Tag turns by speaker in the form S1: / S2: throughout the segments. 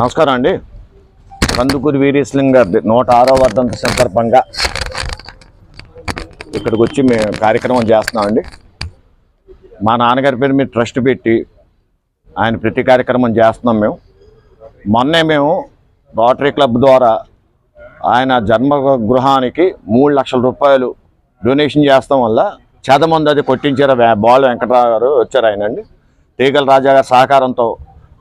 S1: నమస్కారం అండి. కందుకూరి వీరేశలింగ గారి నూట ఆరో వర్ధంత సందర్భంగా ఇక్కడికి వచ్చి మేము కార్యక్రమం చేస్తున్నామండి. మా నాన్నగారి పేరు మీరు ట్రస్ట్ పెట్టి ఆయన ప్రతి కార్యక్రమం చేస్తున్నాం మేము. మొన్నే మేము రోటరీ క్లబ్ ద్వారా ఆయన జన్మ గృహానికి మూడు లక్షల రూపాయలు డొనేషన్ చేస్తాం వల్ల చదమంది అది కొట్టించారు. వే- బాల్ వెంకటరావు గారు వచ్చారు ఆయన అండి తీగల రాజా గారి సహకారంతో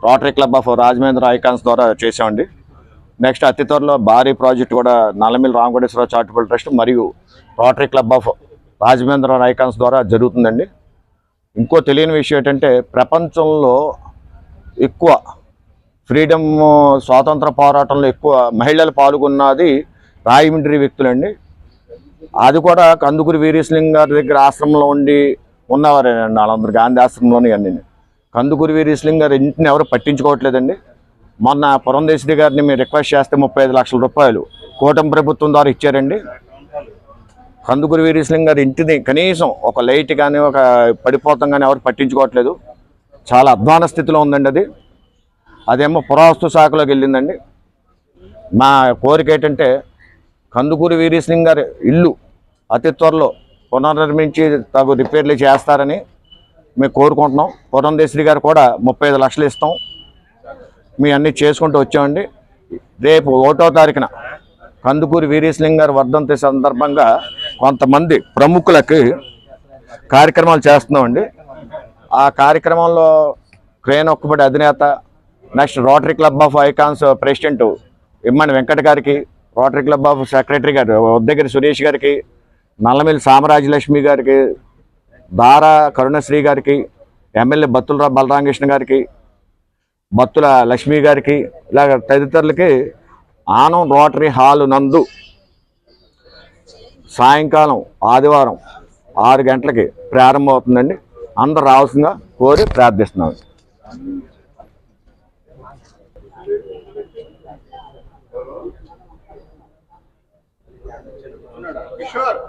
S1: rotary club of Rajamahendra icons ద్వారా చేసామండి నెక్స్ట్ అతి త్వరలో భారీ ప్రాజెక్ట్ కూడా నల్లమిల్ రామకోటేశ్వర చారిటబుల్ ట్రస్ట్ మరియు rotary club of Rajamahendra icons ద్వారా జరుగుతుందండి. ఇంకో తెలియని విషయం ఏంటంటే ప్రపంచంలో ఎక్కువ ఫ్రీడమ్ స్వాతంత్ర పోరాటంలో ఎక్కువ మహిళలు పాల్గొన్నది రాయమండ్రి వ్యక్తులండి. అది కూడా కందుకూరి వీరేశలింగ గారి దగ్గర ఆశ్రమంలో ఉండి ఉన్నవారేనండి. వాళ్ళందరూ గాంధీ ఆశ్రమంలోని అన్ని కందుకూరి వీరేశ్లింగ్ గారి ఇంటిని ఎవరు పట్టించుకోవట్లేదండి. మొన్న పురంధేశ్వరి గారిని మేము రిక్వెస్ట్ చేస్తే ముప్పై ఐదు లక్షల రూపాయలు కూటమి ప్రభుత్వం ద్వారా ఇచ్చారండి. కందుకూరి వీరేశ్లింగ్ గారి ఇంటిని కనీసం ఒక లైట్ కానీ ఒక పడిపోతాం కానీ ఎవరు పట్టించుకోవట్లేదు. చాలా అధ్వాన స్థితిలో ఉందండి అది. అదేమో పురావస్తు శాఖలోకి వెళ్ళిందండి. మా కోరిక ఏంటంటే కందుకూరి వీరేశ్లింగ్ గారి ఇల్లు అతి త్వరలో పునర్నిర్మించి తగు రిపేర్లు చేస్తారని మేము కోరుకుంటున్నాం. పురంధేశ్వరి గారు కూడా ముప్పై ఐదు లక్షలు ఇస్తాం. మీ అన్నీ చేసుకుంటూ వచ్చామండి. రేపు ఒకటో తారీఖున కందుకూరి వీరేశలింగ గారు వర్ధంతి సందర్భంగా కొంతమంది ప్రముఖులకి కార్యక్రమాలు చేస్తున్నామండి. ఆ కార్యక్రమంలో క్రేన్ ఒక్కబడి అధినేత next rotary club of icons president Immani Venkata గారికి రోటరీ క్లబ్ ఆఫ్ సెక్రటరీ గారు ఉద్దగిరి సురేష్ గారికి నల్లమిల్లి సామరాజ్యలక్ష్మి గారికి దారా కరుణశ్రీ గారికి ఎమ్మెల్యే బత్తుల బలరామకృష్ణ గారికి బత్తుల లక్ష్మి గారికి ఇలాగ తదితరులకి ఆనం రోటరీ హాల్ నందు సాయంకాలం ఆదివారం ఆరు గంటలకి ప్రారంభమవుతుందండి. అందరు రావాల్సిందిగా కోరి ప్రార్థిస్తున్నాను.
S2: కిషోర్.